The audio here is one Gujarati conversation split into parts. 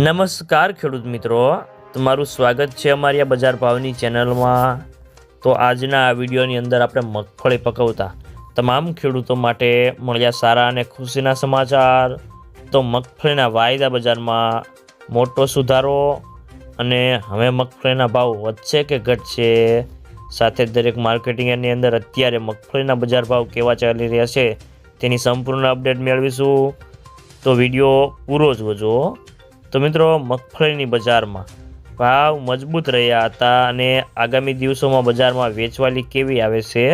નમસ્કાર ખેડૂત મિત્રો. તમારું સ્વાગત છે અમારી આ બજાર ભાવની ચેનલમાં. તો આજના આ વિડીયોની અંદર આપણે મગફળી પકવતા તમામ ખેડૂતો માટે મળ્યા સારા અને ખુશીના સમાચાર. તો મગફળીના વાયદા બજારમાં મોટો સુધારો અને હવે મગફળીના ભાવ વધશે કે ઘટશે? સાથે દરેક માર્કેટિંગની અંદર અત્યારે મગફળીના બજાર ભાવ કેવા ચાલી રહ્યા છે તેની સંપૂર્ણ અપડેટ મેળવીશું. તો વીડિયો પૂરો જોજો. તો મિત્રો, મગફળીની બજારમાં ભાવ મજબૂત રહ્યા હતા અને આગામી દિવસોમાં બજારમાં વેચવાલી કેવી આવે છે,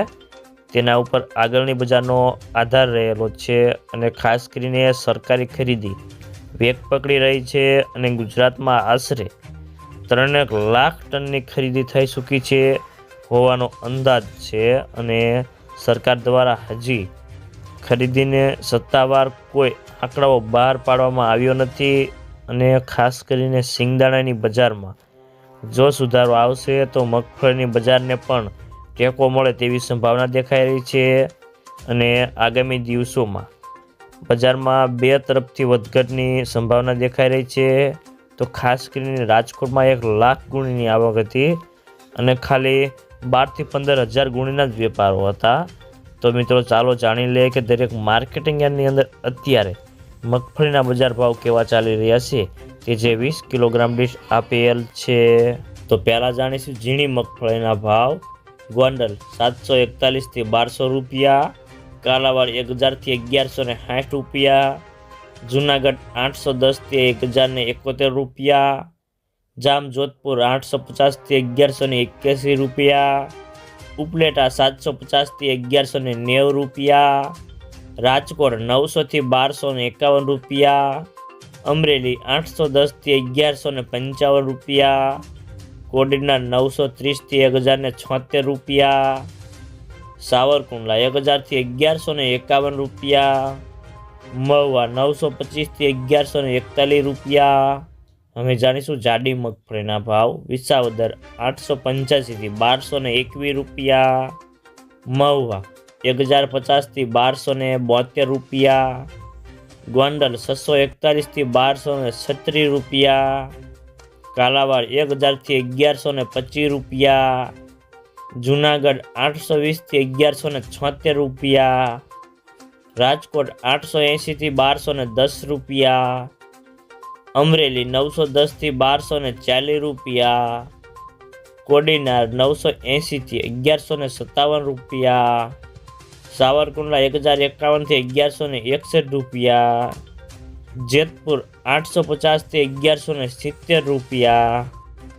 તેના ઉપર આગળની બજારનો આધાર રહેલો છે અને ખાસ કરીને સરકારી ખરીદી વેગ પકડી રહી છે અને ગુજરાતમાં આશરે ત્રણેક લાખ ટનની ખરીદી થઈ ચૂકી છે હોવાનો અંદાજ છે અને સરકાર દ્વારા હજી ખરીદીને સત્તાવાર કોઈ આંકડાઓ બહાર પાડવામાં આવ્યો નથી. અને ખાસ કરીને સિંગદાણાની બજારમાં. જો સુધારો આવશે તો મગફળીની બજારને પણ ટેકો મળે તેવી સંભાવના દેખાઈ રહી છે અને આગામી દિવસોમાં. બજારમાં બે તરફથી વધઘટની સંભાવના દેખાઈ રહી છે. તો ખાસ કરીને રાજકોટમાં એક લાખ ગુણીની આવક હતી અને ખાલી બારથી પંદર હજાર ગુણીના જ વેપારો હતા. તો મિત્રો, ચાલો જાણી લઈએ કે દરેક માર્કેટિંગ યાર્ડની અંદર અત્યારે મગફળીના બજાર ભાવ કેવા ચાલી રહ્યા છે કે જે વીસ કિલોગ્રામ ડીશ આપેલ છે? તો પહેલાં જાણીશું ઝીણી મગફળીના ભાવ. ગોંડલ સાતસો એકતાલીસથી બારસો રૂપિયા. કાલાવાડ એક હજારથી અગિયારસો ને સાઠ રૂપિયા. જુનાગઢ આઠસો દસથી એક હજારને એકોતેર રૂપિયા. જામ જોધપુર આઠસો પચાસથી અગિયારસો ને એક્યાસી રૂપિયા. ઉપલેટા સાતસો પચાસથી અગિયારસો ને નેવું રૂપિયા. રાજકોટ નવસોથી બારસો ને એકાવન રૂપિયા, અમરેલી આઠસો દસથી અગિયારસો ને પંચાવન રૂપિયા, કોડીના નવસો ત્રીસથી એક હજાર ને છોતેર રૂપિયા, સાવરકુંડલા એક હજારથી અગિયારસો ને એકાવન રૂપિયા, મહુવા નવસો પચીસથી અગિયારસો ને એકતાલીસ રૂપિયા. અમે જાણીશું જાડી મગફળીના ભાવ. વિસાવદર આઠસો પંચ્યાસીથી બારસો ને એકવીસ રૂપિયા. મહુવા એક હજાર પચાસથી બારસો ને બોતેર રૂપિયા. ગોંડલ છસો એકતાલીસથી બારસો ને છત્રીસ રૂપિયા. કાલાવાડ એક હજારથી અગિયારસો ને પચીસ રૂપિયા. જુનાગઢ આઠસો વીસથી અગિયારસો ને છોતેર રૂપિયા. રાજકોટ આઠસો એંશીથી બારસો ને દસ રૂપિયા. અમરેલી નવસો દસથી બારસો ને ચાલીસ રૂપિયા. કોડીનાર નવસો એંશીથી અગિયારસો ને સત્તાવન રૂપિયા. સાવરકુંડલા એક હજાર એકાવનથી અગિયારસો ને એકસઠ રૂપિયા. જેતપુર આઠસો પચાસથી અગિયારસો ને સિત્તેર રૂપિયા.